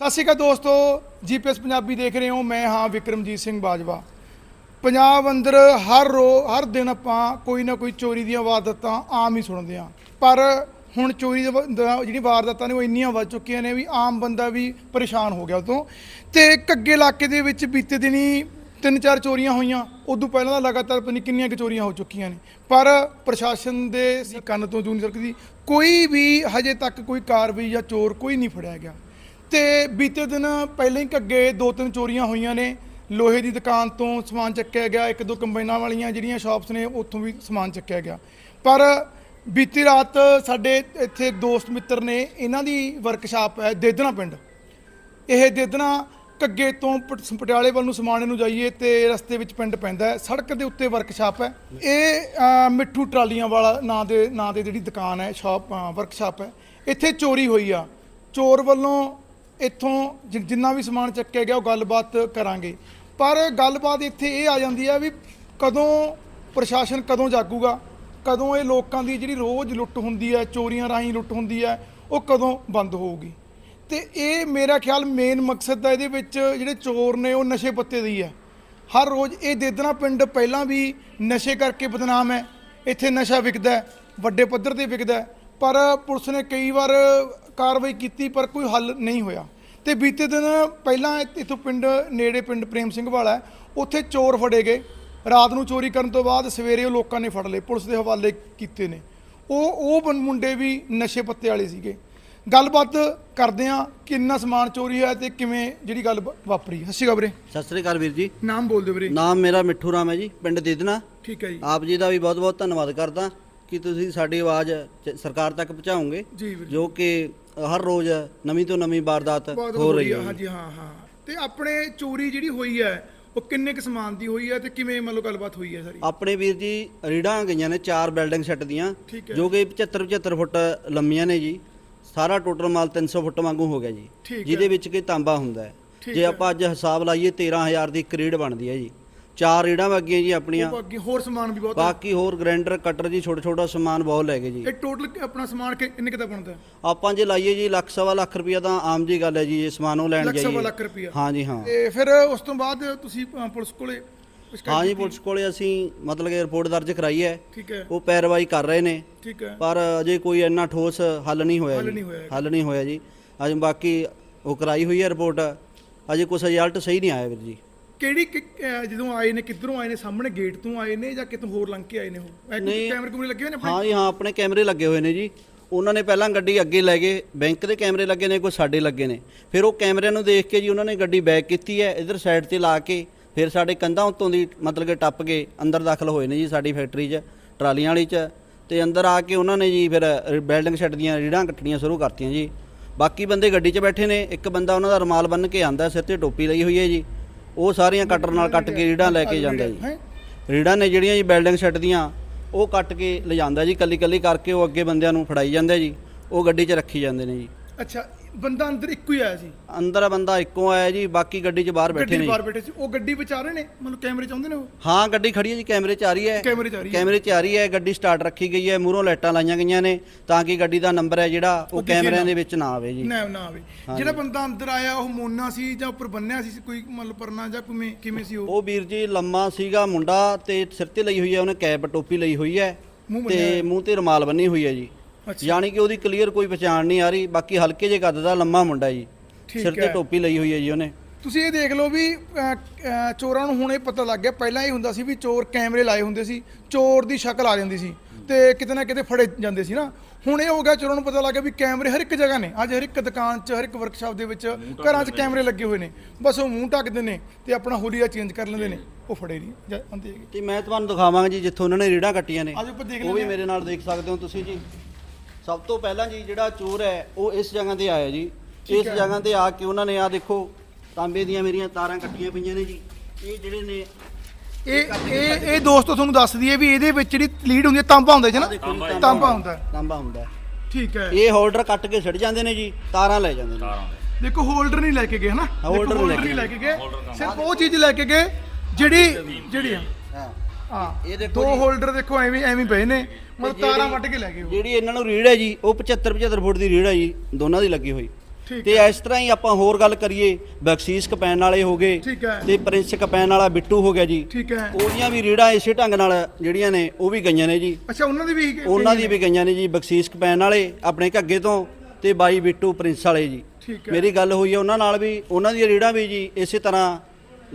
ਸਤਿ ਸ਼੍ਰੀ ਅਕਾਲ ਦੋਸਤੋ, ਜੀਪੀਐਸ ਪੰਜਾਬੀ ਦੇਖ ਰਹੇ ਹੋ, ਮੈਂ ਹਾਂ ਵਿਕਰਮਜੀਤ ਸਿੰਘ ਬਾਜਵਾ। ਪੰਜਾਬ ਅੰਦਰ ਹਰ ਰੋ, ਹਰ ਦਿਨ ਆਪਾਂ ਕੋਈ ਨਾ ਕੋਈ ਚੋਰੀ ਦੀਆਂ ਵਾਰਦਾਤਾਂ ਆਮ ਹੀ ਸੁਣਦੇ ਹਾਂ। ਪਰ ਹੁਣ ਚੋਰੀ ਦਾ ਜਿਹੜੀ ਵਾਰਦਾਤਾਂ ਨੇ ਉਹ ਇੰਨੀਆਂ ਵੱਧ ਚੁੱਕੀਆਂ ਨੇ ਵੀ ਆਮ ਬੰਦਾ ਵੀ ਪਰੇਸ਼ਾਨ ਹੋ ਗਿਆ ਉਹ ਤੋਂ ਤੇ ਕੱਗੇ ਇਲਾਕੇ ਦੇ ਵਿੱਚ ਬੀਤੇ ਦਿਨੀ ਤਿੰਨ ਚਾਰ ਚੋਰੀਆਂ ਹੋਈਆਂ, ਉਦੋਂ ਪਹਿਲਾਂ ਤਾਂ ਲਗਾਤਾਰ ਪਤਾ ਨਹੀਂ ਕਿੰਨੀਆਂ ਕੁ ਚੋਰੀਆਂ ਹੋ ਚੁੱਕੀਆਂ ਨੇ। ਪਰ ਪ੍ਰਸ਼ਾਸਨ ਦੇ ਕੰਨ ਤੋਂ ਜੂਨ ਸਰਕਦੀ, ਕੋਈ ਵੀ ਹਜੇ ਤੱਕ ਕੋਈ ਕਾਰਵਾਈ ਜਾਂ ਚੋਰ ਕੋਈ ਨਹੀਂ ਫੜਿਆ ਗਿਆ। ਤੇ ਬੀਤੇ ਦਿਨ ਪਹਿਲਾਂ ਹੀ ਘੱਗੇ ਦੋ ਤਿੰਨ ਚੋਰੀਆਂ ਹੋਈਆਂ ਨੇ। ਲੋਹੇ ਦੀ ਦੁਕਾਨ ਤੋਂ ਸਮਾਨ ਚੱਕਿਆ ਗਿਆ। ਇੱਕ ਦੋ ਕੰਬਾਈਨਾਂ ਵਾਲੀਆਂ ਜਿਹੜੀਆਂ ਸ਼ਾਪਸ ਨੇ, ਉੱਥੋਂ ਵੀ ਸਮਾਨ ਚੱਕਿਆ ਗਿਆ। ਪਰ ਬੀਤੀ ਰਾਤ ਸਾਡੇ ਇੱਥੇ ਦੋਸਤ ਮਿੱਤਰ ਨੇ ਇਹਨਾਂ ਦੀ ਵਰਕਸ਼ਾਪ ਹੈ ਦੇਦਨਾ ਪਿੰਡ। ਇਹ ਦੇਦਨਾ ਕੱਗੇ ਤੋਂ ਪਟ- ਪਟਿਆਲੇ ਵੱਲ ਨੂੰ ਸਮਾਨ ਨੂੰ ਜਾਈਏ ਤੇ ਰਸਤੇ ਵਿੱਚ ਪਿੰਡ ਪੈਂਦਾ ਸੜਕ ਦੇ ਉੱਤੇ ਵਰਕਸ਼ਾਪ ਹੈ। ਇਹ ਮਿੱਠੂ ਟਰਾਲੀਆਂ ਵਾਲਾ ਨਾਂ ਦੇ ਨਾਂ ਦੇ ਜਿਹੜੀ ਦੁਕਾਨ ਹੈ ਸ਼ਾਪ ਵਰਕਸ਼ਾਪ ਹੈ। ਇੱਥੇ ਚੋਰੀ ਹੋਈ ਆ। ਚੋਰ ਵੱਲੋਂ ਇੱਥੋਂ ਜਿ- ਜਿੰਨਾ ਵੀ ਸਮਾਨ ਚੱਕਿਆ ਗਿਆ ਉਹ ਗੱਲਬਾਤ ਕਰਾਂਗੇ। ਪਰ ਗੱਲਬਾਤ ਇੱਥੇ ਇਹ ਆ ਜਾਂਦੀ ਹੈ ਵੀ ਕਦੋਂ ਪ੍ਰਸ਼ਾਸਨ ਕਦੋਂ ਜਾਗੂਗਾ, ਕਦੋਂ ਇਹ ਲੋਕਾਂ ਦੀ ਜਿਹੜੀ ਰੋਜ਼ ਲੁੱਟ ਹੁੰਦੀ ਹੈ, ਚੋਰੀਆਂ ਰਾਹੀਂ ਲੁੱਟ ਹੁੰਦੀ ਹੈ, ਉਹ ਕਦੋਂ ਬੰਦ ਹੋਊਗੀ? ਤੇ ਇਹ ਮੇਰਾ ਖਿਆਲ ਮੇਨ ਮਕਸਦ ਦਾ ਇਹਦੇ ਵਿੱਚ ਜਿਹੜੇ ਚੋਰ ਨੇ ਉਹ ਨਸ਼ੇ ਪੱਤੇ ਦੀ ਹੈ। ਹਰ ਰੋਜ਼ ਇਹ ਦੇਦਨਾ ਪਿੰਡ ਪਹਿਲਾਂ ਵੀ ਨਸ਼ੇ ਕਰਕੇ ਬਦਨਾਮ ਹੈ। ਇੱਥੇ ਨਸ਼ਾ ਵਿਕਦਾ ਹੈ, ਵੱਡੇ ਪੱਧਰ ਤੇ ਵਿਕਦਾ ਹੈ। ਪਰ ਪੁਲਿਸ ਨੇ ਕਈ ਵਾਰ ਕਾਰਵਾਈ ਕੀਤੀ ਪਰ ਕੋਈ ਹੱਲ ਨਹੀਂ ਹੋਇਆ। ਤੇ ਬੀਤੇ ਦਿਨ ਪਹਿਲਾਂ ਇੱਥੋਂ ਪਿੰਡ ਨੇੜੇ ਪਿੰਡ ਪ੍ਰੇਮ ਸਿੰਘ ਵਾਲਾ ਉੱਥੇ ਚੋਰ ਫੜੇ ਗਏ। ਰਾਤ ਨੂੰ ਚੋਰੀ ਕਰਨ ਤੋਂ ਬਾਅਦ ਸਵੇਰੇ ਉਹ ਲੋਕਾਂ ਨੇ ਫੜ ਲਏ ਪੁਲਿਸ ਦੇ ਹਵਾਲੇ ਕੀਤੇ ਨੇ। ਉਹ ਉਹ ਮੁੰਡੇ ਵੀ ਨਸ਼ੇ ਪੱਤੇ ਵਾਲੇ ਸੀਗੇ। ਗੱਲਬਾਤ ਕਰਦੇ ਆ ਕਿੰਨਾ ਸਮਾਨ ਚੋਰੀ ਹੋਇਆ ਤੇ ਕਿਵੇਂ ਜਿਹੜੀ ਗੱਲ ਵਾਪਰੀ। ਹੱਸੀ ਵੀਰੇ। ਸਤਿ ਸ੍ਰੀ ਅਕਾਲ ਵੀਰ ਜੀ। ਨਾਮ ਬੋਲ ਦਿਓ ਵੀਰੇ। ਨਾਮ ਮੇਰਾ ਮਿੱਠੂ ਰਾਮ ਹੈ ਜੀ ਪਿੰਡ ਦੇਦਨਾ। ਠੀਕ ਹੈ ਜੀ। ਆਪ ਜੀ ਦਾ ਵੀ ਬਹੁਤ-ਬਹੁਤ ਧੰਨਵਾਦ ਕਰਦਾ ਕਿ ਤੁਸੀਂ ਸਾਡੀ ਆਵਾਜ਼ ਚ- ਸਰਕਾਰ ਤੱਕ ਪਹੁੰਚਾਓਗੇ ਜੀ ਵੀਰੇ। ਜੋ ਕਿ ਹਰ ਰੋਜ਼ ਨਵੀਂ ਤੋਂ ਨਵੀਂ ਵਾਰਦਾਤ ਹੋ ਰਹੀ ਹੈ ਹਾਂਜੀ ਹਾਂ ਹਾਂ। ਤੇ ਆਪਣੇ ਚੋਰੀ ਜਿਹੜੀ ਹੋਈ ਹੈ ਉਹ ਕਿੰਨੇ ਕੁ ਸਮਾਨ ਦੀ ਹੋਈ ਹੈ ਤੇ ਕਿਵੇਂ ਮਤਲਬ ਗੱਲਬਾਤ ਹੋਈ ਹੈ ਸਾਰੀ? ਆਪਣੇ ਵੀਰ ਜੀ ਰੀੜਾਂ ਗਈਆਂ ਨੇ ਚਾਰ ਬਿਲਡਿੰਗ ਸੈੱਟ ਦੀਆਂ। ਜੋ ਕਿ 75 75 ਫੁੱਟ ਲੰਮੀਆਂ ਨੇ ਜੀ। ਸਾਰਾ ਟੋਟਲ ਮਾਲ 300 ਫੁੱਟ ਵਾਂਗੂ ਹੋ ਗਿਆ ਜੀ। ਜਿਹਦੇ ਵਿੱਚ ਕਿ ਤਾਂਬਾ ਹੁੰਦਾ ਹੈ। ਜੇ। ਆਪਾਂ ਅੱਜ ਹਿਸਾਬ ਲਾਈਏ 13000 ਦੀ ਇੱਕ ਰੀੜ ਬਣਦੀ ਹੈ ਜੀ। ਚਾਰ ਰੀੜਾਂ ਵਗੀਆਂ ਜੀ ਆਪਣੀਆਂ। ਅੱਗੇ ਹੋਰ ਸਮਾਨ ਵੀ ਬਹੁਤ ਹੈ। ਬਾਕੀ ਹੋਰ ਗ੍ਰਾਈਂਡਰ ਕਟਰ ਜੀ ਛੋਟਾ ਛੋਟਾ ਸਮਾਨ ਬਹੁਤ ਲੈ ਗਏ ਜੀ। ਇਹ ਟੋਟਲ ਆਪਣਾ ਸਮਾਨ ਕਿ- ਕਿੰਨੇ ਕੁ ਦਾ ਬਣਦਾ ਹੈ? ਆਪਾਂ ਜੇ ਲਾਈਏ ਜੀ ਲੱਖ ਸਵਾ ਲੱਖ ਰੁਪਈਆ ਤਾਂ ਆਮ ਜੀ ਗੱਲ ਹੈ ਜੀ ਇਹ ਸਮਾਨ ਉਹ ਲੈਣ ਲੱਖ ਸਵਾ ਜਾਈਏ ਲੱਖ ਰੁਪਇਆ ਹਾਂ ਜੀ ਹਾਂ। ਤੇ ਫਿਰ ਉਸ ਤੋਂ ਬਾਅਦ ਤੁਸੀਂ ਅ, ਪੁਲਿਸ ਕੋਲੇ ਸ਼ਿਕਾਇਤ ਹਾਂ ਜੀ ਕੀਤੀ? ਪੁਲਿਸ ਕੋਲੇ ਅਸੀਂ ਮਤਲਬ ਕਿ ਰਿਪੋਰਟ ਦਰਜ ਕਰਾਈ ਹੈ। ਠੀਕ ਹੈ। ਉਹ ਪੈਰਵਾਈ ਕਰ ਰਹੇ ਨੇ। ਠੀਕ ਹੈ। ਪਰ ਅਜੇ ਕੋਈ ਇੰਨਾ ਠੋਸ ਹੱਲ ਨਹੀਂ ਹੋਇਆ ਹੱਲ ਜੀ। ਨਹੀਂ ਹੋਇਆ ਹੈਗਾ। ਹੱਲ ਨਹੀਂ ਹੋਇਆ ਜੀ। ਅਜੇ ਬਾਕੀ ਉਹ ਕਰਾਈ ਹੋਈ ਹੈ ਰਿਪੋਰਟ। ਅਜੇ ਕੁਝ ਰਿਜ਼ਲਟ ਸਹੀ ਨਹੀਂ ਆਇਆ ਵੀਰ ਜੀ। ਕਿਹੜੀ ਕਿ- ਜਦੋਂ ਆਏ ਨੇ ਕਿੱਧਰੋਂ ਆਏ ਨੇ ਸਾਹਮਣੇ ਗੇਟ ਤੋਂ ਆਏ ਨੇ ਜਾਂ ਕਿਤੋਂ ਹੋਰ ਲੰਘ ਕੇ ਆਏ ਨੇ ਉਹ? ਇਹ ਕੋਈ ਨਹੀਂ। ਕੈਮਰੇ ਕੁਮਰੇ ਲੱਗੇ ਹੋਏ ਨੇ ਆਪਣੇ? ਹਾਂ ਜੀ ਹਾਂ ਆਪਣੇ ਕੈਮਰੇ ਲੱਗੇ ਹੋਏ ਨੇ ਜੀ। ਉਹਨਾਂ ਨੇ ਪਹਿਲਾਂ ਗੱਡੀ ਅੱਗੇ ਲੈ ਗਏ ਬੈਂਕ ਦੇ ਕੈਮਰੇ ਲੱਗੇ ਨੇ ਕੋਈ ਸਾਡੇ ਲੱਗੇ ਨੇ। ਫਿਰ ਉਹ ਕੈਮਰਿਆਂ ਨੂੰ ਦੇਖ ਕੇ ਜੀ ਉਹਨਾਂ ਨੇ ਗੱਡੀ ਬੈਕ ਕੀਤੀ ਹੈ ਇਧਰ ਸਾਈਡ ਤੇ ਲਾ ਕੇ ਫਿਰ ਸਾਡੇ ਕੰਧਾਂ ਉੱਤੋਂ ਦੀ ਮਤਲਬ ਕਿ ਟੱਪ ਕੇ ਅੰਦਰ ਦਾਖਲ ਹੋਏ ਨੇ ਜੀ ਸਾਡੀ ਫੈਕਟਰੀ 'ਚ ਟਰਾਲੀਆਂ ਵਾਲੀ 'ਚ। ਤੇ ਅੰਦਰ ਆ ਕੇ ਉਹਨਾਂ ਨੇ ਜੀ ਫਿਰ ਬਿਲਡਿੰਗ ਛੱਡ ਦੀਆਂ ਰੀੜਾਂ ਕੱਟਣੀਆਂ ਸ਼ੁਰੂ ਕਰਤੀਆਂ ਜੀ। ਬਾਕੀ ਬੰਦੇ ਗੱਡੀ 'ਚ ਬੈਠੇ ਨੇ ਇੱਕ ਬੰਦਾ ਉਹਨਾਂ ਦਾ ਰਮਾਲ ਬੰਨ੍ਹ ਕੇ ਆਂਦਾ ਸਿਰ ਤੇ ਟੋਪੀ ਲਈ ਹੋਈ ਹੈ ਜੀ। ਉਹ ਸਾਰੀਆਂ ਕਟਰ ਨਾਲ ਕੱਟ ਕੇ ਰੀੜਾਂ ਲੈ ਕੇ ਜਾਂਦਾ ਜੀ। ਰੀੜਾਂ ਨੇ ਜਿਹੜੀਆਂ ਜੀ ਬਿਲਡਿੰਗ ਸੈੱਟ ਦੀਆਂ, ਉਹ ਕੱਟ ਕੇ ਲਿਜਾਂਦਾ ਜੀ ਕੱਲੀ ਕੱਲੀ ਕਰਕੇ ਉਹ ਅੱਗੇ ਬੰਦਿਆਂ ਨੂੰ ਫੜਾਈ ਜਾਂਦਾ ਜੀ, ਉਹ ਗੱਡੀ 'ਚ ਰੱਖੀ ਜਾਂਦੇ ਨੇ ਜੀ। ਅੱਛਾ ਬੰਦਾ ਅੰਦਰ ਇੱਕੋ ਹੀ ਆਇਆ ਸੀ। ਅੰਦਰ ਬੰਦਾ ਇੱਕੋ ਆਇਆ ਜੀ ਬਾਕੀ ਗੱਡੀ 'ਚ ਬਾਹਰ ਬੈਠੇ ਗੱਡੀ ਨੇ ਬਾਹਰ ਬੈਠੇ ਸੀ। ਉਹ ਗੱਡੀ ਵਿਚਾਰ ਰਹੇ ਨੇ ਮਤਲਬ ਕੈਮਰੇ ਚ ਆਉਂਦੇ ਨੇ ਉਹ? ਹਾਂ ਗੱਡੀ ਖੜੀ ਹੈ ਜੀ ਕੈਮਰੇ 'ਚ ਆ ਰਹੀ ਹੈ। ਕੈਮਰੇ ਚ ਆ ਰਹੀ ਹੈ। ਕੈਮਰੇ 'ਚ ਆ ਰਹੀ ਹੈ ਗੱਡੀ ਸਟਾਰਟ ਰੱਖੀ ਗਈ ਹੈ ਮੂਹਰੋਂ ਲਾਈਟਾਂ ਲਾਈਆਂ ਗਈਆਂ ਨੇ ਤਾਂ ਕਿ ਗੱਡੀ ਦਾ ਨੰਬਰ ਹੈ ਜਿਹੜਾ ਉਹ ਉਹ ਦਿਖੇ ਕੈਮਰਿਆਂ। ਦੇ ਵਿੱਚ ਨਾ ਆਵੇ ਜੀ। ਨਾ ਨਾ ਆਵੇ। ਜਿਹੜਾ ਬੰਦਾ ਅੰਦਰ ਆਇਆ ਉਹ ਮੋਨਾ ਸੀ ਜਾਂ ਉੱਪਰ ਬੰਨਿਆ ਸੀ ਕੋਈ ਮਤਲਬ ਪਰਨਾ ਜਾਂ ਕਿਵੇਂ ਕਿਵੇਂ ਸੀ ਉਹ? ਉਹ ਵੀਰ ਜੀ ਲੰਮਾ ਸੀਗਾ ਮੁੰਡਾ ਤੇ ਸਿਰ ਤੇ ਲਈ ਹੋਈ ਹੈ ਉਹਨੇ ਕੈਪ ਟੋਪੀ ਲਈ ਹੋਈ ਹੈ ਮੂੰਹ ਬੰਨਿਆ ਤੇ ਮੂੰਹ ਤੇ ਰੁਮਾਲ ਬੰਨੀ ਹੋਈ ਹੈ ਜੀ। ਯਾਨੀ ਕਿ ਉਹਦੀ ਕਲੀਅਰ ਕੋਈ ਪਛਾਣ ਨਹੀਂ ਆ ਰਹੀ ਬਾਕੀ ਹਲਕੇ ਜੇ ਕੱਦ ਦਾ ਲੰਮਾ ਮੁੰਡਾ ਜੀ। ਠੀਕ ਸਿਰ ਤੇ ਹੈ। ਟੋਪੀ ਲਈ ਹੋਈ ਹੈ ਜੀ ਉਹਨੇ। ਤੁਸੀਂ ਇਹ ਦੇਖ ਲਓ ਵੀ ਚੋਰਾਂ ਨੂੰ ਹੁਣ ਇਹ ਪਤਾ ਲੱਗ ਗਿਆ ਪਹਿਲਾਂ ਇਹ ਹੁੰਦਾ ਸੀ ਵੀ ਚੋਰ ਕੈਮਰੇ ਲਾਏ ਹੁੰਦੇ ਸੀ ਚੋਰ ਦੀ ਸ਼ਕਲ ਆ ਜਾਂਦੀ ਸੀ ਤੇ ਕਿਤੇ ਨਾ ਕਿਤੇ ਫੜੇ ਜਾਂਦੇ ਸੀ ਨਾ। ਹੁਣ ਇਹ ਹੋ ਗਿਆ ਚੋਰਾਂ ਨੂੰ ਪਤਾ ਲੱਗ ਗਿਆ ਵੀ ਕੈਮਰੇ ਹਰ ਇੱਕ ਜਗ੍ਹਾ ਨੇ। ਅੱਜ ਹਰ ਇੱਕ ਦੁਕਾਨ 'ਚ ਹਰ ਇੱਕ ਵਰਕਸ਼ਾਪ ਦੇ ਵਿੱਚ ਘਰਾਂ 'ਚ ਕੈਮਰੇ ਲੱਗੇ ਹੋਏ ਨੇ। ਬਸ ਉਹ ਮੂੰਹ ਢੱਕਦੇ ਨੇ ਤੇ ਆਪਣਾ ਹੁਲੀਆ ਚੇਂਜ ਕਰ ਲੈਂਦੇ ਨੇ। ਉਹ ਫੜੇ ਨਹੀਂ। ਜਾਂਦੇ ਹੈਗੇ ਤੇ ਮੈਂ ਤੁਹਾਨੂੰ ਦਿਖਾਵਾਂਗਾ ਜੀ ਜਿੱਥੋਂ ਉਹਨਾਂ ਨੇ ਰੀੜਾਂ ਕੱਟੀਆਂ ਨੇ। ਆਜੋ ਆਪਾਂ ਦੇਖ ਉਹ ਵੀ ਲੈਂਦੇ। ਮੇਰੇ ਨਾਲ ਦੇਖ ਸਕਦੇ ਹੋ ਤੁਸੀਂ ਜੀ। ਸਭ ਤੋਂ ਪਹਿਲਾਂ ਜੀ ਜਿਹੜਾ ਚੋਰ ਹੈ ਉਹ ਇਸ ਜਗ੍ਹਾ ਤੇ ਆਇਆ ਜੀ। ਇਸ। ਜਗ੍ਹਾ ਤੇ ਆ ਕੇ ਉਹਨਾਂ ਨੇ ਆ ਦੇਖੋ ਤਾਂਬੇ ਦੀਆਂ ਮੇਰੀਆਂ ਤਾਰਾਂ ਕੱਟੀਆਂ ਪਈਆਂ ਨੇ ਜੀ। ਇਹ ਜਿਹੜੇ ਨੇ ਇਹ ਇਹ ਇਹ ਦੋਸਤੋ ਤੁਹਾਨੂੰ ਦੱਸ ਦਈਏ ਵੀ ਇਹਦੇ ਵਿੱਚ ਜਿਹੜੀ ਲੀਡ ਹੁੰਦੀ ਹੈ ਤਾਂਬਾ ਹੁੰਦਾ ਹੈ ਨਾ? ਤਾਂਬਾ ਹੁੰਦਾ ਹੈ। ਤਾਂਬਾ ਹੁੰਦਾ। ਹੈ। ਠੀਕ ਹੈ। ਇਹ ਹੋਲਡਰ ਕੱਟ ਕੇ ਛੱਡ ਜਾਂਦੇ ਨੇ ਜੀ ਤਾਰਾਂ ਲੈ ਜਾਂਦੇ ਨੇ। ਦੇਖੋ ਹੋਲਡਰ ਨਹੀਂ ਲੈ ਕੇ ਗਏ ਹਨਾ? ਦੇਖੋ, ਹੋਲਡਰ ਨਹੀਂ ਲੈ ਕੇ ਗਏ। ਸਿਰਫ ਉਹ ਚੀਜ਼ ਲੈ ਕੇ ਗਏ ਜਿਹੜੀ ਜਿਹੜੀ ਆ। ਹਾਂ। ਇਹ ਦੇਖੋ ਦੋ। ਹੋਲਡਰ ਦੇਖੋ ਐਵੇਂ ਐਵੇਂ ਪਏ ਨੇ। ਮਤਲਬ ਤਾਰਾਂ ਵੱਢ ਕੇ ਲੈ ਗਏ ਉਹ। ਜਿਹੜੀ ਇਹਨਾਂ ਨੂੰ ਰੀੜ ਹੈ ਜੀ ਉਹ 75 75 ਫੁੱਟ ਦੀ ਰੀੜ ਹੈ ਜੀ ਦੋਨਾਂ ਦੀ ਲੱਗੀ ਹੋਈ। ਠੀਕ ਤੇ ਇਸ ਤਰ੍ਹਾਂ ਹੀ ਆਪਾਂ ਹੋਰ ਗੱਲ ਕਰੀਏ ਬਖਸ਼ੀਸ਼ ਕਪੈਨ ਵਾਲੇ ਹੋ ਗਏ ਠੀਕ ਹੈ। ਤੇ ਪ੍ਰਿੰਸ ਕਪੈਨ ਵਾਲਾ ਬਿੱਟੂ ਹੋ ਗਿਆ ਜੀ। ਠੀਕ ਹੈ। ਉਹਦੀਆਂ ਵੀ ਰੀੜਾਂ ਇਸੇ ਢੰਗ ਨਾਲ ਜਿਹੜੀਆਂ ਨੇ ਉਹ ਵੀ ਗਈਆਂ ਨੇ ਜੀ। ਅੱਛਾ ਉਹਨਾਂ ਦੀ ਵੀ ਉਹਨਾਂ ਦੀ ਵੀ ਗਈਆਂ ਨੇ ਜੀ ਬਖਸ਼ੀਸ਼ ਕਪੈਨ ਵਾਲੇ ਆਪਣੇ ਘੱਗੇ ਤੋਂ ਤੇ ਬਾਈ ਬਿੱਟੂ ਪ੍ਰਿੰਸ ਵਾਲੇ ਜੀ। ਠੀਕ ਹੈ। ਮੇਰੀ ਗੱਲ ਹੋਈ ਹੈ ਉਹਨਾਂ ਨਾਲ ਵੀ ਉਹਨਾਂ ਦੀਆਂ ਰੀੜਾਂ ਵੀ ਜੀ ਇਸੇ ਤਰ੍ਹਾਂ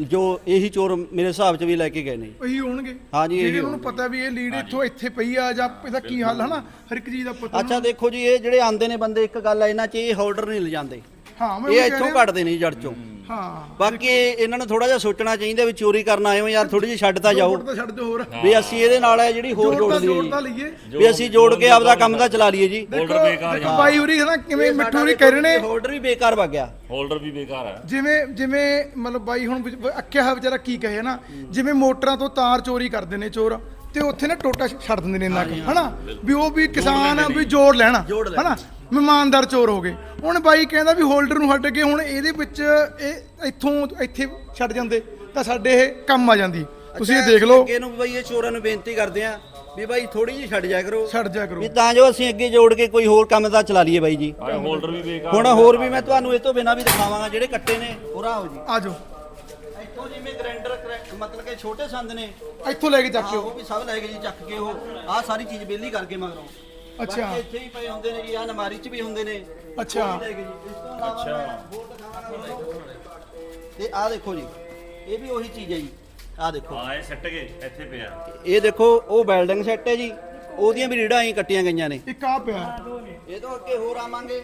ਜੋ ਇਹੀ ਚੋਰ ਮੇਰੇ ਹਿਸਾਬ 'ਚ ਵੀ ਲੈ ਕੇ ਗਏ ਨੇ। ਜੀ। ਇਹੀ ਹੋਣਗੇ। ਹਾਂਜੀ, ਇਹੀ ਜਿਹੜੇ ਉਹਨਾਂ ਨੂੰ ਪਤਾ ਵੀ ਇਹ ਲੀਡ ਇੱਥੋਂ ਇੱਥੇ ਪਈ ਆ ਜਾਂ ਇਹਦਾ ਕੀ ਹੱਲ ਹੈ ਨਾ ਹਰ ਇੱਕ ਚੀਜ਼ ਦਾ ਪਤਾ ਅੱਛਾ ਦੇਖੋ ਜੀ ਇਹ ਜਿਹੜੇ ਆਂਦੇ ਨੇ ਬੰਦੇ ਇੱਕ ਗੱਲ ਆ ਇਹਨਾਂ 'ਚ ਇਹ ਹੋਲਡਰ ਨਹੀਂ ਲਿਜਾਂਦੇ। ਹਾਂ ਮੈਂ ਇਹ ਇੱਥੋਂ। ਕੱਢਦੇ ਨਹੀਂ ਜੜ 'ਚੋਂ। ਹਾਂ। ਬਾਕੀ ਇਹ- ਇਹਨਾਂ ਨੂੰ ਥੋੜਾ ਜਿਹਾ ਸੋਚਣਾ ਚਾਹੀਦਾ ਵੀ ਚੋਰੀ ਕਰਨ ਆਏ ਹੋ ਯਾਰ ਥੋੜੀ ਜਿਹੀ ਛੱਡ ਤਾਂ ਜਾਓ। ਜੋੜ ਤਾਂ ਛੱਡ ਦਿਓ ਹੋਰ। ਵੀ ਅਸੀਂ ਇਹਦੇ ਨਾਲ ਇਹ ਜਿਹੜੀ ਹੋਰ ਜੋੜ ਲਈਏ। ਵੀ ਅਸੀਂ ਜੋੜ ਕੇ ਆਪਦਾ ਕੰਮ ਤਾਂ ਚਲਾ ਲਈਏ ਜੀ। ਦੇਖੋ ਬੇਕਾਰ ਦੇਖੋ ਬਾਈ ਉਰੀ ਹੈ ਨਾ ਕਿਵੇਂ ਮਿੱਠੂ ਉਰੀ ਕਹਿ ਰਹੇ ਨੇ ਹੋਲਡਰ ਵੀ ਬੇਕਾਰ ਵਗ ਗਿਆ। ਹੋਲਡਰ ਵੀ ਬੇਕਾਰ ਹੈ। ਜਿਵੇਂ ਜਿਵੇਂ ਮਤਲਬ ਬਾਈ ਹੁਣ ਅੱਕਿਆ ਹੋਇਆ ਵਿਚਾਰਾ ਕੀ ਕਹੇ ਨਾ ਜਿਵੇਂ ਮੋਟਰਾਂ ਤੋਂ ਤਾਰ ਚੋਰੀ ਕਰਦੇ ਨੇ ਚੋਰ। ਤੇ ਉੱਥੇ ਨਾ ਟੋਟਾ ਛੱਡ ਦਿੰਦੇ ਨੇ ਇੰਨਾ ਕੁ, ਹਨਾ? ਵੀ ਉਹ ਵੀ ਕਿਸਾਨ ਵੀ ਜੋੜ ਲੈਣਾ। ਹਨਾ? ਮਹਿਮਾਨਦਾਰ ਚੋਰ ਹੋ ਗਏ। ਹੁਣ ਬਾਈ ਕਹਿੰਦਾ ਵੀ ਹੋਲਡਰ ਨੂੰ ਹਟ ਕੇ ਹੁਣ ਇਹਦੇ ਵਿੱਚ ਇਹ ਇੱਥੋਂ ਇੱਥੇ ਛੱਡ ਜਾਂਦੇ ਤਾਂ ਸਾਡੇ ਇਹ ਕੰਮ ਆ ਜਾਂਦੀ। ਤੁਸੀਂ ਇਹ ਦੇਖ ਲਓ। ਅੱਗੇ ਨੂੰ ਬਾਈ ਇਹ ਚੋਰਾਂ ਨੂੰ ਬੇਨਤੀ ਕਰਦੇ ਆ ਵੀ ਬਾਈ ਥੋੜੀ ਜਿਹੀ ਛੱਡ ਜਾਇਆ ਕਰੋ। ਛੱਡ ਜਾ ਕਰੋ। ਵੀ ਤਾਂ ਜੋ ਅਸੀਂ ਅੱਗੇ ਜੋੜ ਕੇ ਕੋਈ ਹੋਰ ਕੰਮ ਦਾ ਚਲਾ ਲਈਏ ਬਾਈ ਜੀ। ਆਹ ਹੋਲਡਰ ਵੀ ਬੇਕਾਰ ਹੁਣ ਹੋਰ ਵੀ ਮੈਂ ਤੁਹਾਨੂੰ ਇਹ ਤੋਂ ਬਿਨਾਂ ਵੀ ਦਿਖਾਵਾਂਗਾ ਜਿਹੜੇ ਕੱਟੇ ਨੇ। ਹੋਰਾ ਹੋ ਜੀ। ਆ ਜਾਓ ਇੱਥੋਂ ਜਿਵੇਂ ਗ੍ਰਾਈਂਡਰ ਮਤਲਬ ਕਿ ਛੋਟੇ ਸੰਦ ਨੇ। ਇੱਥੋਂ ਲੈ ਕੇ ਚੱਕ ਹਾਂ, ਕੇ ਉਹ। ਵੀ ਸਭ ਲੈ ਗਏ ਜੀ ਚੱਕ ਕੇ ਉਹ ਆਹ ਸਾਰੀ ਚੀਜ਼ ਬੇਲੀ ਕਰਕੇ ਮਗਰੋਂ। ਅੱਛਾ। ਬਾਕੀ ਇੱਥੇ ਹੀ ਪਏ ਹੁੰਦੇ ਨੇ ਜੀ ਆਹ ਨਮਾਰੀ 'ਚ ਵੀ ਹੁੰਦੇ ਨੇ। ਅੱਛਾ। ਉਹ ਵੀ ਲੈ ਗਏ ਜੀ। ਇਸ ਤੋਂ ਇਲਾਵਾ ਅੱਛਾ। ਮੈਂ ਹੋਰ ਦਿਖਾਵਾਂਗਾ ਤੁਹਾਨੂੰ। ਤੇ ਆਹ ਦੇਖੋ ਜੀ ਇਹ ਵੀ ਉਹੀ ਚੀਜ਼ ਹੈ ਜੀ। ਆਹ ਦੇਖੋ। ਇਹ ਸੱਟ ਗਏ ਇੱਥੇ ਪਿਆ। ਇਹ ਦੇਖੋ ਉਹ ਵੈਲਡਿੰਗ ਸੈੱਟ ਹੈ ਜੀ। ਉਹਦੀਆਂ ਵੀ ਰੀੜਾਂ ਹੀ ਕੱਟੀਆਂ ਗਈਆਂ ਨੇ। ਇੱਕ ਆ ਪਿਆ। ਇਹ ਤੋਂ ਅੱਗੇ ਹੋਰ ਆਵਾਂਗੇ।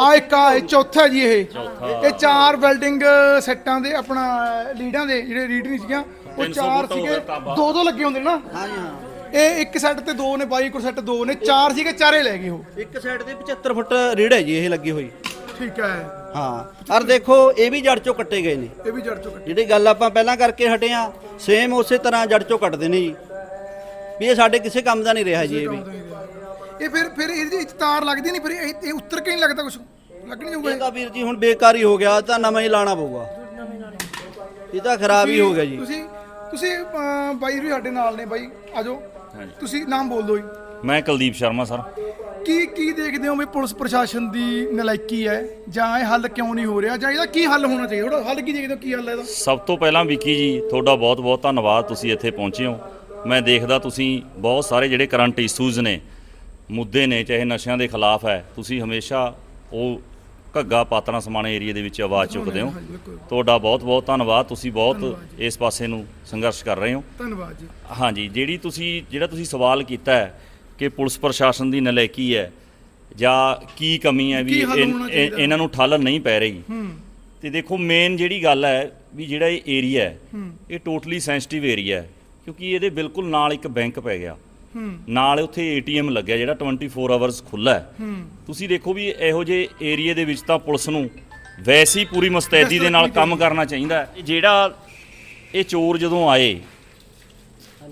ਆ ਇੱਕ ਆ ਇਹ ਚੌਥਾ ਜੀ ਇਹ। ਚੌਥਾ। ਇਹ ਚਾਰ ਵੈਲਡਿੰਗ ਸੈੱਟਾਂ ਦੇ ਆਪਣਾ ਲੀਡਾਂ ਦੇ ਜਿਹੜੇ ਰੀਡ ਨਹੀਂ ਸੀਗੀਆਂ ਉਹ 300 ਚਾਰ ਸੀਗੇ। ਦੋ ਦੋ ਲੱਗੇ ਹੁੰਦੇ ਨੇ ਹਾਂ ਜੀ ਹਾਂ। ਇਹ ਇੱਕ ਸੈੱਟ ਤੇ ਦੋ ਨੇ ਬਾਈ ਕੋਲ ਸੈੱਟ ਦੋ ਨੇ ਚਾਰ ਸੀਗੇ ਚਾਰੇ ਲੈ ਗਏ ਉਹ। ਇੱਕ ਸਾਈਡ ਤੇ 75 ਫੁੱਟ ਰੀੜ ਹੈ ਜੀ ਇਹ ਲੱਗੀ ਹੋਈ। ਠੀਕ ਹੈ। ਹਾਂ ਔਰ ਦੇਖੋ ਇਹ ਵੀ ਜੜ ਚੋਂ ਕੱਟੇ ਗਏ ਨੇ। ਇਹ ਵੀ ਜੜ ਚੁੱਕ ਜਿਹੜੀ ਗੱਲ ਆਪਾਂ ਪਹਿਲਾਂ ਕਰਕੇ ਹਟੇ ਆ ਸੇਮ ਉਸੇ ਤਰ੍ਹਾਂ ਜੜ ਚੋਂ ਕੱਟਦੇ ਨੇ ਜੀ। ਵੀ ਇਹ ਸਾਡੇ ਕਿਸੇ ਕੰਮ ਦਾ ਨਹੀਂ ਰਿਹਾ ਜੀ ਇਹ ਵੀ। ਇਹ ਫਿਰ ਫਿਰ ਇਹਦੇ ਵਿੱਚ ਤਾਰ ਲੱਗਦੀ ਨਹੀਂ ਫਿਰ ਇਹ ਇਹ ਉੱਤਰ ਕੇ ਨਹੀਂ ਲੱਗਦਾ ਕੁਝ ਲੱਗ ਨਹੀਂ ਇਹ? ਜਾਊਗਾ ਤਾਂ ਵੀਰ ਜੀ ਹੁਣ ਬੇਕਾਰ ਹੀ ਗਿਆ ਤਾਂ ਨਵਾਂ ਹੀ ਲਾਣਾ ਪਊਗਾ। ਇਹ ਤਾਂ ਖਰਾਬ ਹੀ ਹੋ ਗਿਆ ਜੀ। ਤੁਸੀਂ ਤੁਸੀਂ ਅਹ, ਬਾਈ ਵੀ ਸਾਡੇ ਨਾਲ ਨੇ ਬਾਈ ਆਜੋ। ਹਾਂਜੀ। ਤੁਸੀਂ ਨਾਮ ਬੋਲ ਦਿਓ ਜੀ। ਮੈਂ ਕੁਲਦੀਪ ਸ਼ਰਮਾ ਸਰ। ਕੀ ਕੀ ਦੇਖਦੇ ਹੋ ਵੀ ਪੁਲਿਸ ਪ੍ਰਸ਼ਾਸਨ ਦੀ ਨਲਾਇਕੀ ਹੈ? ਜਾਂ ਇਹ ਹੱਲ ਕਿਉਂ ਨਹੀਂ ਹੋ ਰਿਹਾ? ਜਾਂ ਇਹਦਾ ਕੀ ਹੱਲ ਹੋਣਾ ਚਾਹੀਦਾ? ਥੋੜਾ ਹੱਲ ਕੀ ਦੇਖਦੇ ਹੋ ਕੀ ਹੱਲ ਹੈ ਇਹਦਾ? ਸਭ ਤੋਂ ਪਹਿਲਾਂ ਵਿੱਕੀ ਜੀ ਤੁਹਾਡਾ ਬਹੁਤ-ਬਹੁਤ ਧੰਨਵਾਦ ਤੁਸੀਂ ਇੱਥੇ ਪਹੁੰਚੇ ਹੋ। ਮੈਂ ਦੇਖਦਾ ਤੁਸੀਂ ਬਹੁਤ ਸਾਰੇ ਜਿਹੜੇ ਕਰੰਟ ਇਸ਼ੂਜ਼ ਨੇ ਮੁੱਦੇ ਨੇ ਚਾਹੇ ਨਸ਼ਿਆਂ ਦੇ ਖਿਲਾਫ ਹੈ ਤੁਸੀਂ ਹਮੇਸ਼ਾ ਉਹ ਘੱਗਾ ਪਾਤਰਾਂ ਸਮਾਣੇ ਏਰੀਆ ਦੇ ਵਿੱਚ ਆਵਾਜ਼ ਚੁੱਕਦੇ ਹੋ। ਤੁਹਾਡਾ ਬਹੁਤ-ਬਹੁਤ ਧੰਨਵਾਦ ਤੁਸੀਂ ਬਹੁਤ ਇਸ ਪਾਸੇ ਨੂੰ ਸੰਘਰਸ਼ ਕਰ ਰਹੇ ਹੋ। ਧੰਨਵਾਦ ਜੀ। ਹਾਂਜੀ ਜਿਹੜੀ ਤੁਸੀਂ ਜਿਹੜਾ ਤੁਸੀਂ ਸਵਾਲ ਕੀਤਾ ਹੈ ਕਿ ਪੁਲਿਸ ਪ੍ਰਸ਼ਾਸਨ ਦੀ ਨਲਾਇਕੀ ਹੈ ਜਾਂ ਕੀ ਕਮੀ ਹੈ ਵੀ? ਇਹਨਾਂ ਨੂੰ ਠੱਲ ਨਹੀਂ ਪੈ ਰਹੀ। ਤੇ ਦੇਖੋ ਮੇਨ ਜਿਹੜੀ ਗੱਲ ਹੈ ਵੀ ਜਿਹੜਾ ਇਹ ਏਰੀਆ ਹੈ ਇਹ ਟੋਟਲੀ ਸੈਂਸਿਟਿਵ ਏਰੀਆ ਹੈ ਕਿਉਂਕਿ ਇਹਦੇ ਬਿਲਕੁਲ ਨਾਲ ਇੱਕ ਬੈਂਕ ਪੈ ਗਿਆ। ਨਾਲ ਉੱਥੇ ਏਟੀਐਮ ਲੱਗਿਆ ਜਿਹੜਾ 24 ਆਵਰਸ ਖੁੱਲਾ ਹੈ। ਤੁਸੀਂ ਦੇਖੋ ਵੀ ਇਹੋ ਜਿਹੇ ਏਰੀਏ ਦੇ ਵਿੱਚ ਤਾਂ ਪੁਲਿਸ ਨੂੰ ਵੈਸੇ ਹੀ ਪੂਰੀ ਮੁਸਤੈਦੀ ਦੇ ਨਾਲ ਕੰਮ ਕਰਨਾ ਚਾਹੀਦਾ ਹੈ। ਜਿਹੜਾ ਇਹ ਚੋਰ ਜਦੋਂ ਆਏ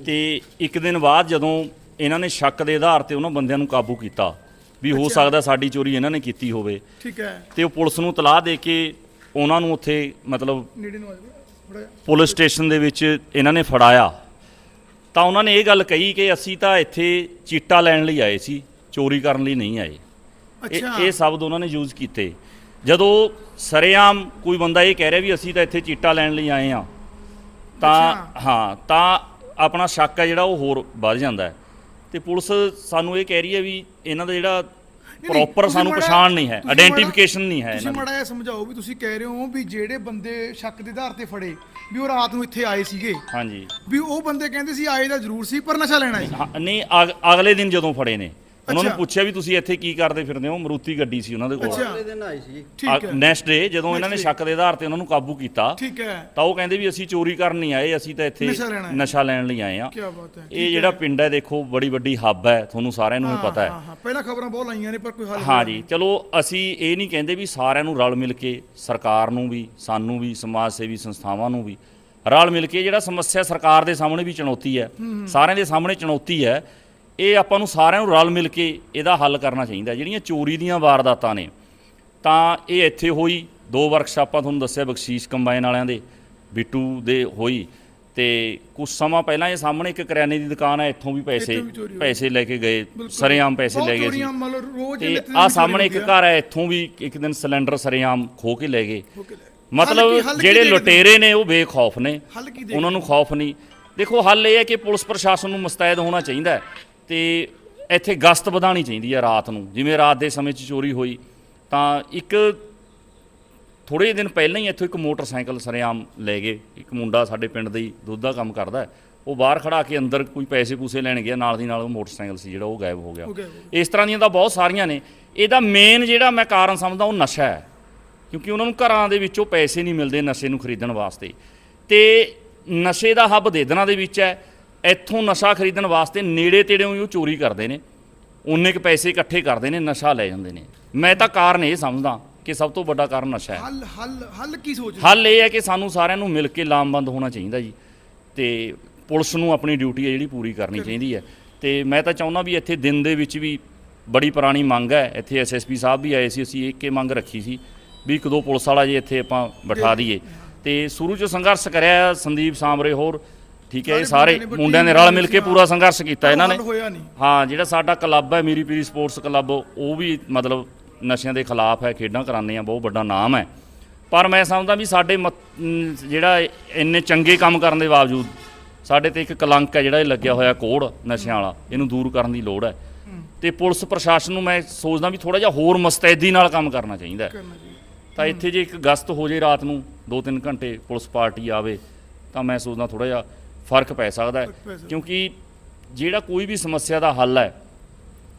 ਤੇ ਇੱਕ ਦਿਨ ਬਾਅਦ ਜਦੋਂ ਇਹਨਾਂ ਨੇ ਸ਼ੱਕ ਦੇ ਆਧਾਰ ਤੇ ਉਹਨਾਂ ਬੰਦਿਆਂ ਨੂੰ ਕਾਬੂ ਕੀਤਾ ਵੀ ਹੋ ਸਕਦਾ ਸਾਡੀ ਚੋਰੀ ਇਹਨਾਂ ਨੇ ਕੀਤੀ ਹੋਵੇ। ਠੀਕ ਹੈ। ਤੇ ਉਹ ਪੁਲਿਸ ਨੂੰ ਤਲਾਹ ਦੇ ਕੇ ਉਹਨਾਂ ਨੂੰ ਉੱਥੇ ਮਤਲਬ ਨੇੜੇ ਨੂੰ ਆ ਜਾਓ। ਥੋੜਾ ਪੁਲਿਸ ਸਟੇਸ਼ਨ ਦੇ ਵਿੱਚ ਇਹਨਾਂ ਨੇ ਫੜਾਇਆ। ਤਾਂ ਉਹਨਾਂ ਨੇ ਇਹ ਗੱਲ ਕਹੀ ਕਿ ਅਸੀਂ ਤਾਂ ਇੱਥੇ ਚੀਟਾ ਲੈਣ ਲਈ ਆਏ ਸੀ ਚੋਰੀ ਕਰਨ ਲਈ ਨਹੀਂ ਆਏ। ਇਹ ਅੱਛਾ। ਇਹ ਸ਼ਬਦ ਉਹਨਾਂ ਨੇ ਯੂਜ਼ ਕੀਤੇ। ਜਦੋਂ ਸਰੇਆਮ ਕੋਈ ਬੰਦਾ ਇਹ ਕਹਿ ਰਿਹਾ ਵੀ ਅਸੀਂ ਤਾਂ ਇੱਥੇ ਚੀਟਾ ਲੈਣ ਲਈ ਆਏ ਆ ਤਾਂ। ਹਾਂ ਤਾਂ ਆਪਣਾ ਸ਼ੱਕ ਹੈ ਜਿਹੜਾ ਉਹ ਹੋਰ ਵੱਧ ਜਾਂਦਾ ਹੈ। ਤੇ ਪੁਲਿਸ ਸਾਨੂੰ ਇਹ ਕਹਿ ਰਹੀ ਹੈ ਵੀ ਇਹਨਾਂ ਦਾ ਜਿਹੜਾ ਪ੍ਰੋਪਰ ਸਾਨੂੰ ਪਛਾਣ ਨਹੀਂ ਹੈ ਆਇਡੈਂਟੀਫਿਕੇਸ਼ਨ ਨਹੀਂ ਹੈ ਤੁਸੀਂ ਦੀ। ਮਾੜਾ ਜਿਹਾ ਸਮਝਾਓ ਵੀ ਤੁਸੀਂ ਕਹਿ ਰਹੇ ਹੋ ਵੀ ਜਿਹੜੇ ਬੰਦੇ ਸ਼ੱਕ ਦੇ ਆਧਾਰ ਤੇ ਫੜੇ ਵੀ ਉਹ ਰਾਤ ਨੂੰ ਇੱਥੇ ਆਏ ਸੀਗੇ। ਹਾਂਜੀ। ਵੀ ਉਹ ਬੰਦੇ ਕਹਿੰਦੇ ਸੀ ਆਏ ਤਾਂ ਜ਼ਰੂਰ ਸੀ ਪਰ ਨਸ਼ਾ ਲੈਣਾ ਸੀ ਨਹੀਂ ਅਗ- ਅਗਲੇ ਦਿਨ ਜਦੋਂ ਫੜੇ ਨੇ। ਉਹਨਾਂ ਨੂੰ। ਪੁੱਛਿਆ ਵੀ ਤੁਸੀਂ ਇੱਥੇ ਕੀ ਕਰਦੇ ਫਿਰਦੇ ਹੋ? ਮਰੂਤੀ ਗੱਡੀ ਸੀ ਉਹਨਾਂ ਦੇ ਕੋਲ। ਅੱਛਾ। ਅਗਲੇ ਦਿਨ ਆਏ ਸੀ। ਠੀਕ ਹੈ। ਨੈਕਸਟ ਡੇ ਜਦੋਂ ਇਹਨਾਂ ਨੇ। ਸ਼ੱਕ ਦੇ ਆਧਾਰ ਤੇ ਉਹਨਾਂ ਨੂੰ ਕਾਬੂ ਕੀਤਾ ਠੀਕ ਹੈ। ਤਾਂ ਉਹ ਕਹਿੰਦੇ ਵੀ ਅਸੀਂ ਚੋਰੀ ਕਰਨ ਨਹੀਂ ਆਏ ਅਸੀਂ ਤਾਂ ਇੱਥੇ ਨਸ਼ਾ ਲੈਣਾ ਲਈ ਆਏ ਆ। ਕੀ ਬਾਤ ਹੈ। ਇਹ ਜਿਹੜਾ ਪਿੰਡ ਹੈ ਦੇਖੋ ਬੜੀ ਵੱਡੀ ਹੱਬ ਹੈ ਤੁਹਾਨੂੰ ਸਾਰਿਆਂ ਨੂੰ ਹੀ ਪਤਾ ਹਾਂ। ਪਹਿਲਾਂ ਖਬਰਾਂ ਬਹੁਤ ਆਈਆਂ ਨੇ ਪਰ ਕੋਈ ਹੱਲ ਹਾਂ ਜੀ ਚਲੋ ਅਸੀਂ ਇਹ ਨਹੀਂ ਕਹਿੰਦੇ ਵੀ ਸਾਰਿਆਂ ਨੂੰ ਰਲ ਮਿਲ ਕੇ ਸਰਕਾਰ ਨੂੰ ਵੀ ਸਾਨੂੰ ਵੀ ਸਮਾਜ ਸੇਵੀ ਸੰਸਥਾਵਾਂ ਨੂੰ ਵੀ। ਰਲ ਮਿਲ ਕੇ ਜਿਹੜਾ ਸਮੱਸਿਆ ਸਰਕਾਰ ਦੇ ਸਾਹਮਣੇ ਵੀ ਚੁਣੌਤੀ ਹੈ। ਸਾਰਿਆਂ ਦੇ ਸਾਹਮਣੇ ਚੁਣੌਤੀ ਹੈ ਇਹ ਆਪਾਂ ਨੂੰ ਸਾਰਿਆਂ ਨੂੰ ਰਲ ਮਿਲ ਕੇ ਇਹਦਾ ਹੱਲ ਕਰਨਾ ਚਾਹੀਦਾ। ਜਿਹੜੀਆਂ ਚੋਰੀ ਦੀਆਂ ਵਾਰਦਾਤਾਂ ਨੇ ਤਾਂ ਇਹ ਇੱਥੇ ਹੋਈ। ਦੋ ਵਰਕਸ਼ਾਪਾਂ ਤੁਹਾਨੂੰ ਦੱਸਿਆ ਬਖਸ਼ੀਸ਼ ਕੰਬਾਈਨ ਵਾਲਿਆਂ ਦੇ ਬਿੱਟੂ ਦੇ ਹੋਈ। ਤੇ ਕੁਝ ਸਮਾਂ ਪਹਿਲਾਂ ਇਹ ਸਾਹਮਣੇ ਇੱਕ ਕਰਿਆਨੇ ਦੀ ਦੁਕਾਨ ਹੈ ਇੱਥੋਂ ਵੀ ਪੈਸੇ। ਪੈਸੇ ਲੈ ਕੇ ਗਏ। ਸਰੇਆਮ ਪੈਸੇ ਲੈ ਗਏ ਸੀ। ਤੇ ਆ ਸਾਹਮਣੇ ਇੱਕ। ਘਰ ਹੈ ਇੱਥੋਂ ਵੀ ਇੱਕ ਦਿਨ ਸਿਲੰਡਰ ਸਰੇਆਮ ਖੋ ਕੇ ਲੈ ਗਏ। ਮਤਲਬ ਜਿਹੜੇ? ਲੁਟੇਰੇ ਨੇ। ਉਹ ਬੇਖੌਫ ਨੇ। ਉਹਨਾਂ ਨੂੰ। ਖੌਫ ਨਹੀਂ। ਦੇਖੋ ਹੱਲ ਇਹ ਹੈ ਕਿ ਪੁਲਿਸ ਪ੍ਰਸ਼ਾਸਨ ਨੂੰ ਮੁਸਤੈਦ ਹੋਣਾ ਚਾਹੀਦਾ ਹੈ। ਤੇ ਇੱਥੇ ਗਸ਼ਤ ਵਧਾਣੀ ਚਾਹੀਦੀ ਹੈ ਰਾਤ ਨੂੰ। ਜਿਵੇਂ ਰਾਤ ਦੇ ਸਮੇਂ 'ਚ ਚੋਰੀ ਹੋਈ ਤਾਂ ਇੱਕ ਥੋੜੇ ਦਿਨ ਪਹਿਲਾਂ ਹੀ ਇੱਥੋਂ ਇੱਕ ਮੋਟਰਸਾਈਕਲ ਸਰੇਆਮ ਲੈ ਗਏ। ਇੱਕ ਮੁੰਡਾ ਸਾਡੇ ਪਿੰਡ ਦਾ ਹੀ ਦੁੱਧ ਦਾ ਕੰਮ ਕਰਦਾ। ਉਹ ਬਾਹਰ ਖੜਾ ਕੇ ਅੰਦਰ ਕੋਈ ਪੈਸੇ ਪੂਸੇ ਲੈਣ ਗਿਆ ਨਾਲ ਦੀ ਨਾਲ ਉਹ ਮੋਟਰਸਾਈਕਲ ਸੀ ਜਿਹੜਾ ਉਹ ਗਾਇਬ ਹੋ ਗਿਆ। ਇਸ ਤਰ੍ਹਾਂ ਦੀਆਂ ਤਾਂ ਬਹੁਤ ਸਾਰੀਆਂ ਨੇ। ਇਹਦਾ ਮੇਨ ਜਿਹੜਾ ਮੈਂ ਕਾਰਨ ਸਮਝਦਾ ਉਹ ਨਸ਼ਾ ਹੈ। ਕਿਉਂਕਿ ਉਹਨਾਂ ਨੂੰ ਘਰਾਂ ਦੇ ਵਿੱਚੋਂ ਪੈਸੇ ਨਹੀਂ ਮਿਲਦੇ ਨਸ਼ੇ ਨੂੰ ਖਰੀਦਣ ਵਾਸਤੇ। ਤੇ ਨਸ਼ੇ ਦਾ ਹੱਬ ਦੇਦਨਾ ਦੇ ਵਿੱਚ ਹੈ। ਇੱਥੋਂ ਨਸ਼ਾ ਖਰੀਦਣ ਵਾਸਤੇ ਨੇੜੇ ਤੇੜਿਓਂ ਹੀ ਉਹ ਚੋਰੀ ਕਰਦੇ ਨੇ। ਉਨੇ ਕੁ ਪੈਸੇ ਇਕੱਠੇ ਕਰਦੇ ਨੇ ਨਸ਼ਾ ਲੈ ਜਾਂਦੇ ਨੇ। ਮੈਂ ਤਾਂ ਕਾਰਨ ਇਹ ਸਮਝਦਾ ਕਿ ਸਭ ਤੋਂ ਵੱਡਾ ਕਾਰਨ ਨਸ਼ਾ ਹੈ। ਹੱਲ ਹੱਲ ਹੱਲ ਕੀ ਸੋਚਦੇ ਹੱਲ ਇਹ ਹੈ ਕਿ ਸਾਨੂੰ ਸਾਰਿਆਂ ਨੂੰ ਮਿਲ ਕੇ ਲਾਮਬੰਦ ਹੋਣਾ ਚਾਹੀਦਾ ਜੀ। ਤੇ ਪੁਲਿਸ ਨੂੰ ਆਪਣੀ ਡਿਊਟੀ ਹੈ ਜਿਹੜੀ ਪੂਰੀ ਕਰਨੀ ਚਾਹੀਦੀ ਹੈ। ਤੇ ਮੈਂ ਤਾਂ ਚਾਹੁੰਦਾ ਵੀ ਇੱਥੇ ਦਿਨ ਦੇ ਵਿੱਚ ਵੀ ਬੜੀ ਪੁਰਾਣੀ ਮੰਗ ਹੈ। ਇੱਥੇ ਐਸਐਸਪੀ ਸਾਹਿਬ ਵੀ ਆਏ ਸੀ ਅਸੀਂ ਇੱਕ ਇਹ ਮੰਗ ਰੱਖੀ ਸੀ ਵੀ ਇੱਕ ਦੋ ਪੁਲਿਸ ਵਾਲਾ ਜੇ ਇੱਥੇ ਆਪਾਂ ਬਿਠਾ ਦਈਏ। ਤੇ ਸ਼ੁਰੂ ਚ ਸੰਘਰਸ਼ ਕਰਿਆ ਸੰਦੀਪ ਸਾਮਰੇ ਹੋਰ। ਠੀਕ ਹੈ ਇਹ ਸਾਰੇ ਮੁੰਡਿਆਂ ਨੇ ਨੇ ਰਲ ਮਿਲ ਕੇ ਪੂਰਾ ਸੰਘਰਸ਼ ਕੀਤਾ ਇਹਨਾਂ ਨੇ। ਹੱਲ ਹੋਇਆ ਨਹੀਂ। ਹਾਂ ਜਿਹੜਾ ਸਾਡਾ ਕਲੱਬ ਹੈ ਮੀਰੀ ਪੀਰੀ ਸਪੋਰਟਸ ਕਲੱਬ ਉਹ ਵੀ ਮਤਲਬ ਨਸ਼ਿਆਂ ਦੇ ਖਿਲਾਫ ਹੈ ਖੇਡਾਂ ਕਰਾਉਂਦੇ ਆ ਬਹੁਤ ਵੱਡਾ ਨਾਮ ਹੈ। ਪਰ ਮੈਂ ਸਮਝਦਾ ਵੀ ਸਾਡੇ ਜਿਹੜਾ ਇੰਨੇ ਚੰਗੇ ਕੰਮ ਕਰਨ ਦੇ ਬਾਵਜੂਦ ਸਾਡੇ ਤੇ ਇੱਕ ਕਲੰਕ ਹੈ ਜਿਹੜਾ ਇਹ ਲੱਗਿਆ ਹੋਇਆ ਕੋੜ ਨਸ਼ਿਆਂ ਵਾਲਾ ਇਹਨੂੰ ਦੂਰ ਕਰਨ ਦੀ ਲੋੜ ਹੈ। ਤੇ ਪੁਲਿਸ ਪ੍ਰਸ਼ਾਸਨ ਨੂੰ ਮੈਂ ਸੋਚਦਾ ਵੀ ਥੋੜਾ ਜਿਹਾ ਹੋਰ ਮਸਤੈਦੀ ਨਾਲ ਕੰਮ ਕਰਨਾ ਚਾਹੀਦਾ ਹੈ। ਤਾਂ ਇੱਥੇ ਜੇ ਇੱਕ ਗਸਤ ਹੋ ਜੇ ਰਾਤ ਨੂੰ 2-3 ਘੰਟੇ ਪੁਲਿਸ ਪਾਰਟੀ ਆਵੇ ਤਾਂ ਮੈਂ ਸੋਚਦਾ ਥੋੜਾ ਜਿਹਾ ਫ਼ਰਕ ਪੈ ਸਕਦਾ ਹੈ। ਕਿਉਂਕਿ ਜਿਹੜਾ ਕੋਈ ਵੀ ਸਮੱਸਿਆ ਦਾ ਹੱਲ ਹੈ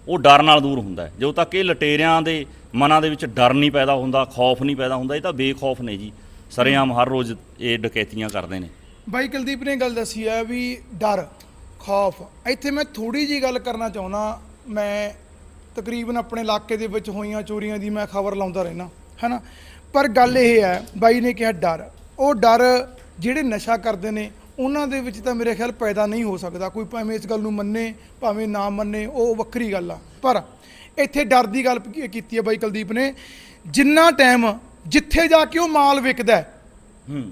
ਉਹ ਡਰ ਨਾਲ ਦੂਰ ਹੁੰਦਾ ਹੈ। ਜਦੋਂ ਤੱਕ ਇਹ ਲਟੇਰਿਆਂ ਦੇ ਮਨਾਂ ਦੇ ਵਿੱਚ ਡਰ ਨਹੀਂ ਪੈਦਾ ਹੁੰਦਾ ਖੌਫ ਨਹੀਂ ਪੈਦਾ ਹੁੰਦਾ ਇਹ ਤਾਂ ਬੇਖੌਫ ਨੇ ਜੀ। ਸਰੇਆਮ ਹਰ ਰੋਜ਼ ਇਹ ਡਕੈਤੀਆਂ ਕਰਦੇ ਨੇ। ਬਾਈ ਕੁਲਦੀਪ ਨੇ ਗੱਲ ਦੱਸੀ ਹੈ ਵੀ ਡਰ ਖੌਫ। ਇੱਥੇ ਮੈਂ ਥੋੜੀ ਜੀ ਗੱਲ ਕਰਨਾ ਚਾਹੁੰਦਾ ਮੈਂ ਤਕਰੀਬਨ ਆਪਣੇ ਇਲਾਕੇ ਦੇ ਵਿੱਚ ਹੋਈਆਂ ਚੋਰੀਆਂ ਦੀ ਮੈਂ ਖਬਰ ਲਾਉਂਦਾ ਰਹਿਣਾ ਹੈਨਾ? ਪਰ ਗੱਲ ਇਹ ਹੈ ਬਾਈ ਨੇ ਕਿਹਾ ਡਰ। ਉਹ ਡਰ ਜਿਹੜੇ ਨਸ਼ਾ ਕਰਦੇ ਨੇ ਉਹਨਾਂ ਦੇ ਵਿੱਚ ਤਾਂ ਮੇਰੇ ਖਿਆਲ ਪੈਦਾ ਨਹੀਂ ਹੋ ਸਕਦਾ। ਕੋਈ ਭਾਵੇਂ ਇਸ ਗੱਲ ਨੂੰ ਮੰਨੇ ਭਾਵੇਂ ਨਾ ਮੰਨੇ ਉਹ ਵੱਖਰੀ ਗੱਲ ਆ। ਪਰ ਇੱਥੇ ਡਰ ਦੀ ਗੱਲ ਕੀਤੀ ਹੈ ਬਾਈ ਕੁਲਦੀਪ ਨੇ। ਜਿੰਨਾ ਟਾਈਮ ਜਿੱਥੇ ਜਾ ਕੇ ਉਹ ਮਾਲ ਵਿਕਦਾ ਹੈ ਹੂੰ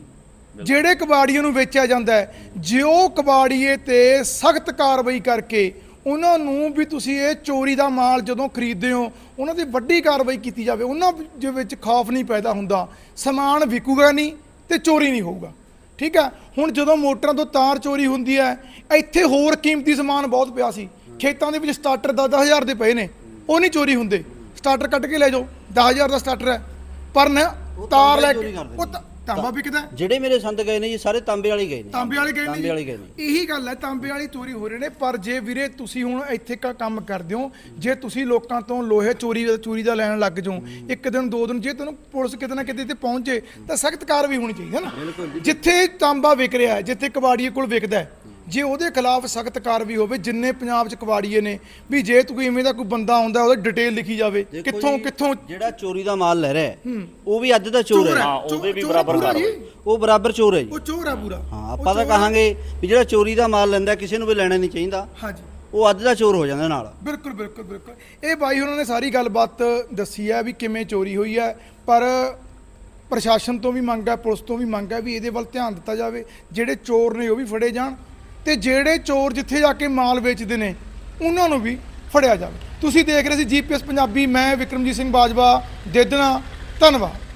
ਜਿਹੜੇ ਕਬਾੜੀਆਂ ਨੂੰ ਵੇਚਿਆ ਜਾਂਦਾ ਹੈ ਜੇ ਉਹ ਕਬਾੜੀਏ ਤੇ ਸਖਤ ਕਾਰਵਾਈ ਕਰਕੇ ਉਹਨਾਂ ਨੂੰ ਵੀ ਤੁਸੀਂ ਇਹ ਚੋਰੀ ਦਾ ਮਾਲ ਜਦੋਂ ਖਰੀਦਦੇ ਹੋ ਉਹਨਾਂ ਦੀ ਵੱਡੀ ਕਾਰਵਾਈ ਕੀਤੀ ਜਾਵੇ ਉਹਨਾਂ ਦੇ ਵਿੱਚ ਖੌਫ ਨਹੀਂ ਪੈਦਾ ਹੁੰਦਾ। ਸਮਾਨ ਵਿਕੂਗਾ ਨਹੀਂ ਤੇ ਚੋਰੀ ਨਹੀਂ ਹੋਊਗਾ। ਠੀਕ ਹੈ? ਹੁਣ ਜਦੋਂ ਮੋਟਰਾਂ ਤੋਂ ਤਾਰ ਚੋਰੀ ਹੁੰਦੀ ਹੈ ਇੱਥੇ ਹੋਰ ਕੀਮਤੀ ਸਮਾਨ ਬਹੁਤ ਪਿਆ ਸੀ। ਖੇਤਾਂ ਦੇ ਵਿੱਚ ਸਟਾਰਟਰ 10-10000 ਦੇ ਪਏ ਨੇ। ਉਹ ਨਹੀਂ ਚੋਰੀ ਹੁੰਦੇ। ਸਟਾਰਟਰ ਕੱਢ ਕੇ ਲੈ ਜਾਓ। 10000 ਦਾ ਸਟਾਰਟਰ ਹੈ। ਪਰ ਨਾ ਤਾਰ ਲੈ ਕੇ ਉਹ ਤਾਂਬਾ ਵਿਕਦਾ? ਹੈ। ਜਿਹੜੇ ਮੇਰੇ ਸੰਦ ਗਏ ਨੇ ਜੀ ਸਾਰੇ ਤਾਂਬੇ ਵਾਲੇ ਗਏ ਨੇ। ਤਾਂਬੇ ਵਾਲੇ ਗਏ ਤਾਂਬੇ ਵਾਲੇ ਗਏ ਨੇ। ਇਹੀ ਗੱਲ ਹੈ ਤਾਂਬੇ ਵਾਲੀ ਚੋਰੀ ਹੋ ਰਹੇ ਨੇ। ਪਰ ਜੇ ਵੀਰੇ ਤੁਸੀਂ ਹੁਣ ਇੱਥੇ ਕ ਕੰਮ ਕਰਦੇ ਹੋ ਜੇ ਤੁਸੀਂ ਲੋਕਾਂ ਤੋਂ ਲੋਹੇ ਚੋਰੀ ਚੋਰੀ ਦਾ ਲੈਣ ਲੱਗ ਜਾਓ ਇੱਕ ਦਿਨ ਦੋ ਦਿਨ ਜੇ ਤੁਹਾਨੂੰ ਪੁਲਿਸ ਕਿਤੇ ਨਾ ਕਿਤੇ ਤੇ ਪਹੁੰਚੇ ਤਾਂ ਸਖਤ ਕਾਰਵਾਈ ਹੋਣੀ ਚਾਹੀਦੀ ਹੈ ਨਾ। ਜਿੱਥੇ ਤਾਂਬਾ ਵਿਕ ਰਿਹਾ ਹੈ ਜਿੱਥੇ ਕਬਾੜੀਏ ਕੋਲ ਵਿਕਦਾ ਹੈ ਜੇ ਉਹਦੇ ਖਿਲਾਫ ਸਖਤ ਕਾਰਵਾਈ ਹੋਵੇ ਜਿੰਨੇ ਪੰਜਾਬ 'ਚ ਕਬਾੜੀਏ ਨੇ ਵੀ ਜੇ ਕੋਈ ਇਵੇਂ ਦਾ ਕੋਈ ਬੰਦਾ ਆਉਂਦਾ ਉਹਦੀ ਡਿਟੇਲ ਲਿਖੀ ਜਾਵੇ ਦੇਖੋ ਕਿੱਥੋਂ ਜੀ, ਕਿੱਥੋਂ ਜਿਹੜਾ ਚੋਰੀ ਦਾ ਮਾਲ ਲੈ ਰਿਹਾ ਹੈ ਉਹ ਵੀ ਅੱਜ ਦਾ ਚੋਰ ਹੈ। ਹੈ। ਉਹਦੇ ਵੀ ਚੋਰ ਬਰਾਬਰ ਪੂਰਾ। ਜੀ। ਉਹ ਬਰਾਬਰ ਚੋਰ ਹੈ ਜੀ। ਉਹ ਚੋਰ ਹੈ ਪੂਰਾ। ਹਾਂ ਆਪਾਂ ਤਾਂ। ਕਹਾਂਗੇ ਵੀ ਜਿਹੜਾ ਚੋਰੀ ਦਾ ਮਾਲ ਲੈਂਦਾ ਕਿਸੇ ਨੂੰ ਵੀ ਲੈਣਾ ਨਹੀਂ ਚਾਹੀਦਾ। ਹਾਂਜੀ। ਉਹ ਅੱਜ ਦਾ ਚੋਰ ਹੋ ਜਾਂਦਾ ਨਾਲ। ਬਿਲਕੁਲ ਬਿਲਕੁਲ ਬਿਲਕੁਲ। ਇਹ ਬਾਈ ਉਹਨਾਂ ਨੇ ਸਾਰੀ ਗੱਲਬਾਤ ਦੱਸੀ ਹੈ ਵੀ ਕਿਵੇਂ ਚੋਰੀ ਹੋਈ ਹੈ ਪਰ ਪ੍ਰਸ਼ਾਸਨ ਤੋਂ ਵੀ ਮੰਗ ਹੈ ਪੁਲਿਸ ਤੋਂ ਵੀ ਮੰਗ ਹੈ ਵੀ ਇਹਦੇ ਵੱਲ ਧਿਆਨ ਦਿੱਤਾ ਜਾਵੇ। ਜਿਹੜੇ ਚੋਰ ਨੇ ਉਹ ਵੀ ਫੜੇ ਜਾਣ। ਤੇ ਜਿਹੜੇ ਚੋਰ ਜਿੱਥੇ ਜਾ ਕੇ ਮਾਲ ਵੇਚਦੇ ਨੇ, ਉਹਨਾਂ ਨੂੰ ਵੀ ਫੜਿਆ ਜਾਵੇ। ਤੁਸੀਂ ਦੇਖ ਰਹੇ ਸੀ ਜੀਪੀਐਸ ਪੰਜਾਬੀ, ਮੈਂ ਵਿਕਰਮਜੀਤ ਸਿੰਘ ਬਾਜਵਾ, ਦੇਦਨਾ, ਧੰਨਵਾਦ।